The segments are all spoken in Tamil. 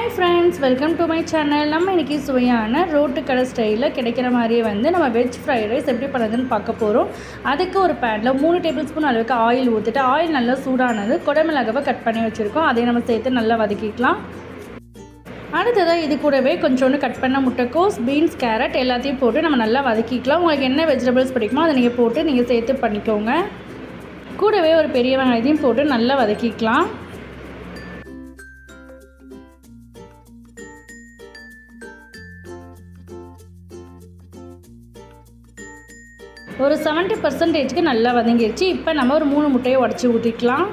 Hi friends welcome to my channel நம்ம இன்றைக்கி சுவையான ரோட்டு கடை ஸ்டைலில் கிடைக்கிற மாதிரியே வந்து நம்ம வெஜ் ஃப்ரைட் ரைஸ் எப்படி பண்ணுறதுன்னு பார்க்க போகிறோம் அதுக்கு ஒரு பேனில் மூணு டேபிள் ஸ்பூன் அளவுக்கு ஆயில் ஊற்றிட்டு ஆயில் நல்லா சூடானது குடமிளகாவை கட் பண்ணி வச்சுருக்கோம். அதை நம்ம சேர்த்து நல்லா வதக்கிக்கலாம். அடுத்ததாக இது கூடவே கொஞ்சோண்டு கட் பண்ண முட்டைக்கோஸ் பீன்ஸ் கேரட் எல்லாத்தையும் போட்டு நம்ம நல்லா வதக்கிக்கலாம். உங்களுக்கு என்ன வெஜிடபிள்ஸ் பிடிக்குமோ அதை நீங்கள் போட்டு நீங்கள் சேர்த்து பண்ணிக்கோங்க. கூடவே ஒரு பெரிய வெங்காயத்தையும் போட்டு நல்லா வதக்கிக்கலாம். ஒரு செவன்ட்டி பர்சன்டேஜ்க்கு நல்லா வதங்கிடுச்சு இப்போ நம்ம ஒரு மூணு முட்டையை உடச்சி ஊற்றிக்கலாம்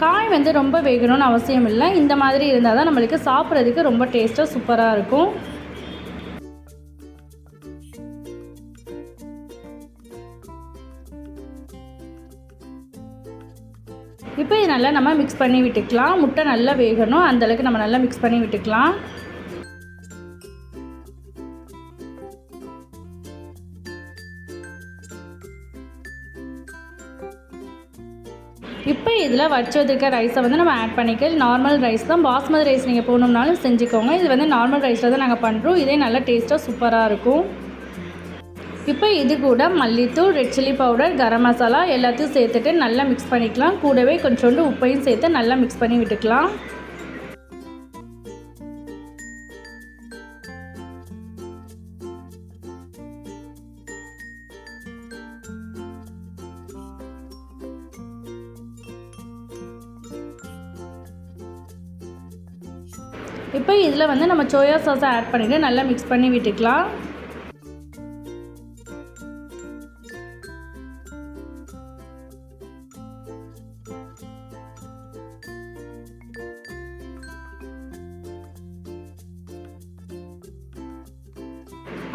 காய் வந்து ரொம்ப வேகணும்னு அவசியம் இல்லை. இந்த மாதிரி இருந்தால் தான் நம்மளுக்கு சாப்பிட்றதுக்கு ரொம்ப டேஸ்ட்டாக சூப்பராக இருக்கும். இப்போ இது நல்லா நம்ம மிக்ஸ் பண்ணி விட்டுக்கலாம். முட்டை நல்லா வேகணும். அந்தளவுக்கு நம்ம நல்லா மிக்ஸ் பண்ணி விட்டுக்கலாம். இப்போ இதில் வடிச்சு வச்சுருக்க ரைஸை வந்து நம்ம ஆட் பண்ணிக்க நார்மல் ரைஸ் தான். பாஸ்மதி ரைஸ் நீங்கள் போகணும்னாலும் செஞ்சுக்கோங்க. இது வந்து நார்மல் ரைஸில் தான் நாங்கள் பண்ணுறோம் இதே நல்லா டேஸ்ட்டாக சூப்பராக இருக்கும். இப்போ இது கூட மல்லித்தூள் red chilli powder garam masala எல்லாத்தையும் சேர்த்துட்டு நல்லா மிக்ஸ் பண்ணிக்கலாம். கூடவே கொஞ்சோண்டு உப்பையும் சேர்த்து நல்லா மிக்ஸ் பண்ணி விட்டுக்கலாம். இப்போ இதில் வந்து நம்ம சோயா சாஸை ஆட் பண்ணிவிட்டு நல்லா மிக்ஸ் பண்ணி விட்டுக்கலாம்.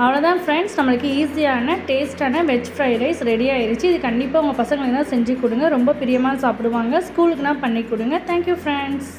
அவ்வளோதான் ஃப்ரெண்ட்ஸ் நம்மளுக்கு ஈஸியான டேஸ்ட்டான வெஜ் ஃப்ரைட் ரைஸ் ரெடி ஆயிடுச்சு இது கண்டிப்பாக உங்கள் பசங்களுக்கு தான் செஞ்சு கொடுங்க. ரொம்ப பிரியமாக சாப்பிடுவாங்க. ஸ்கூலுக்குனா பண்ணி கொடுங்க. Thank you friends